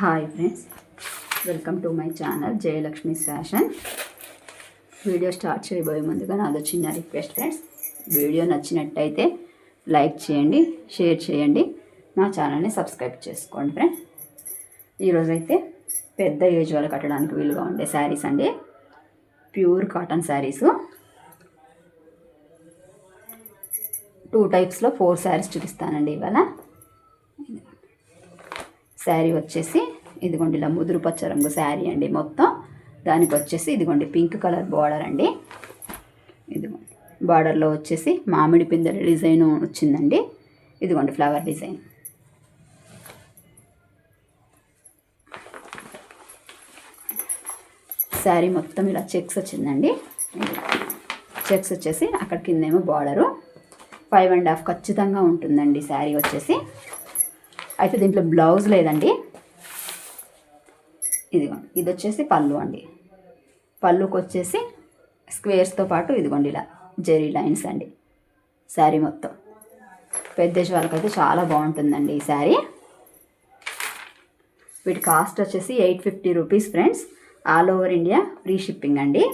Hi friends welcome to my channel Jayalakshmi fashion video start చేయబోయే ముందుగా నాదో చిన్న రిక్వెస్ట్ ఫ్రెండ్స్ వీడియో నచ్చినట్టయితే లైక్ చేయండి షేర్ చేయండి. నా ఛానల్ని సబ్స్క్రైబ్ చేసుకోండి ఫ్రెండ్స్ ఈరోజైతే పెద్ద ఏజ్ వాళ్ళు కట్టడానికి వీలుగా ఉండే శారీస్ అండి. ప్యూర్ కాటన్ శారీసు టూ టైప్స్లో ఫోర్ శారీస్ చూపిస్తానండి ఇవాళ. శారీ వచ్చేసి ఇదిగోండి ఇలా ముదురు పచ్చ రంగు శారీ అండి మొత్తం. దానికి వచ్చేసి ఇదిగోండి పింక్ కలర్ బార్డర్ అండి. ఇదిగోండి. బార్డర్లో వచ్చేసి మామిడి పిందెల డిజైన్ వచ్చిందండి. ఇదిగోండి ఫ్లవర్ డిజైన్. శారీ మొత్తం ఇలా చెక్స్ వచ్చిందండి. చెక్స్ వచ్చేసి అక్కడ కిందేమో బార్డరు. ఫైవ్ అండ్ హాఫ్ ఖచ్చితంగా ఉంటుందండి శారీ వచ్చేసి. అయితే దీంట్లో బ్లౌజ్ లేదండి. ఇదిగోండి ఇది వచ్చేసి పళ్ళు అండి. పళ్ళుకి వచ్చేసి స్క్వేర్స్తో పాటు ఇదిగోండి ఇలా జెరీ లైన్స్ అండి. శారీ మొత్తం. పెద్ద వాళ్ళకైతే చాలా బాగుంటుందండి ఈ శారీ. వీటి కాస్ట్ వచ్చేసి eight fifty rupees friends. All over India free shipping అండి.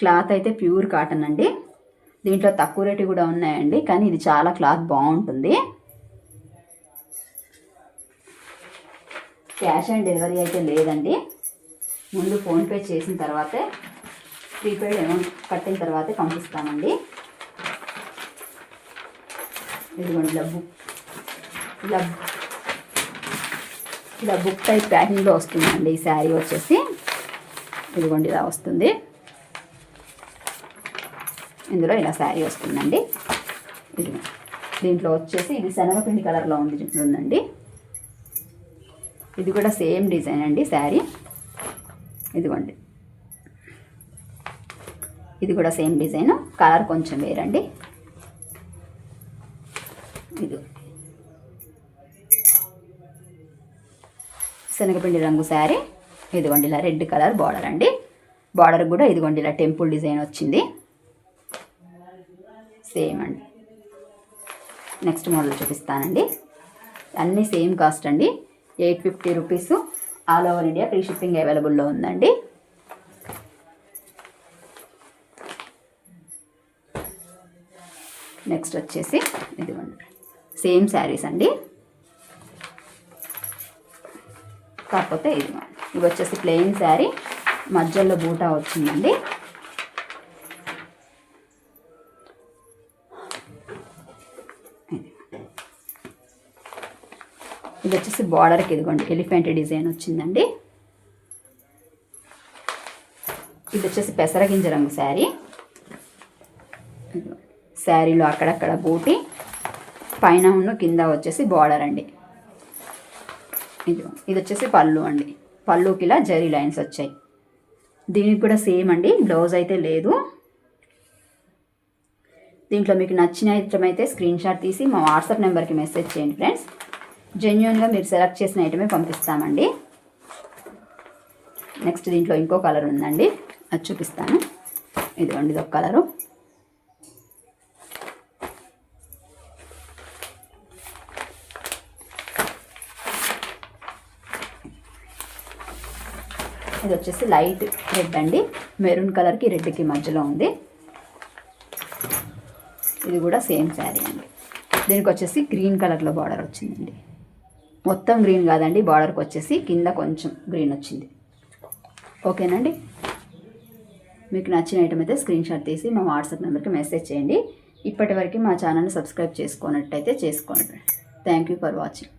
క్లాత్ అయితే ప్యూర్ కాటన్ అండి. దీంట్లో తక్కువ రేటు కూడా ఉన్నాయండి కానీ ఇది చాలా క్లాత్ బాగుంటుంది. క్యాష్ ఆన్ డెలివరీ అయితే లేదండి. ముందు ఫోన్పే చేసిన తర్వాతే ప్రీపెయిడ్ అమౌంట్ కట్టిన తర్వాతే పంపిస్తామండి. ఇదిగోండి ఇలా బుక్ ఇలా ఇలా బుక్ టైప్ ప్యాకింగ్లో వస్తుందండి. ఈ శారీ వచ్చేసి ఇదిగోండి ఇలా వస్తుంది. ఇందులో ఇలా శారీ వస్తుందండి. ఇది దీంట్లో వచ్చేసి ఇది శనగపిండి కలర్లో ఉంది ఉందండి. ఇది కూడా సేమ్ డిజైన్ అండి శారీ. ఇదిగోండి. ఇది కూడా సేమ్ డిజైన్ కలర్ కొంచెం వేరండి. ఇది. శనగపిండి రంగు శారీ. ఇదిగోండి ఇలా రెడ్ కలర్ బార్డర్ అండి. బార్డర్ కూడా ఇదిగోండి ఇలా టెంపుల్ డిజైన్ వచ్చింది. సేమ్ అండి. నెక్స్ట్ మోడల్ చూపిస్తానండి. అన్నీ సేమ్ కాస్ట్ అండి. Eight fifty rupees all over India free shipping అవైలబుల్లో ఉందండి. నెక్స్ట్ వచ్చేసి ఇదిగోండి. సేమ్ శారీస్ అండి. కాకపోతే ఇది ఇవి వచ్చేసి ప్లెయిన్ శారీ. మధ్యలో బూటా వచ్చిందండి. ఇది వచ్చేసి బార్డర్కి ఇదిగోండి ఎలిఫెంట్ డిజైన్ వచ్చిందండి. ఇది వచ్చేసి పెసరగింజ రంగు శారీ. శారీలో అక్కడక్కడ బూటి పైన ఉన్న కింద వచ్చేసి బార్డర్ అండి. ఇది ఇది వచ్చేసి పళ్ళు అండి. పళ్ళుకి ఇలా జరీ లైన్స్ వచ్చాయి. దీనికి కూడా సేమ్ అండి బ్లౌజ్ అయితే లేదు. దీంట్లో మీకు నచ్చిన ఇష్టమైతే అయితే స్క్రీన్ షాట్ తీసి మా వాట్సాప్ నెంబర్కి మెసేజ్ చేయండి ఫ్రెండ్స్. జెన్యున్గా మీరు సెలెక్ట్ చేసిన ఐటమే పంపిస్తామండి. నెక్స్ట్ దీంట్లో ఇంకో కలర్ ఉందండి. అది చూపిస్తాను. ఇదిగోండి ఇది ఒక కలరు ఇది వచ్చేసి లైట్ రెడ్ అండి. మెరూన్ కలర్కి రెడ్కి మధ్యలో ఉంది. ఇది కూడా సేమ్ శారీ అండి. దీనికి వచ్చేసి గ్రీన్ కలర్లో బార్డర్ వచ్చిందండి. మొత్తం గ్రీన్ కాదండి బార్డర్కి వచ్చేసి కింద కొంచెం గ్రీన్ వచ్చింది. ఓకేనండి? మీకు నచ్చిన ఐటమ్ అయితే స్క్రీన్ షాట్ తీసి మా వాట్సాప్ నెంబర్కి మెసేజ్ చేయండి. ఇప్పటివరకు మా ఛానల్ని సబ్స్క్రైబ్ చేసుకున్నట్టయితే చేసుకోండి. Thank you for watching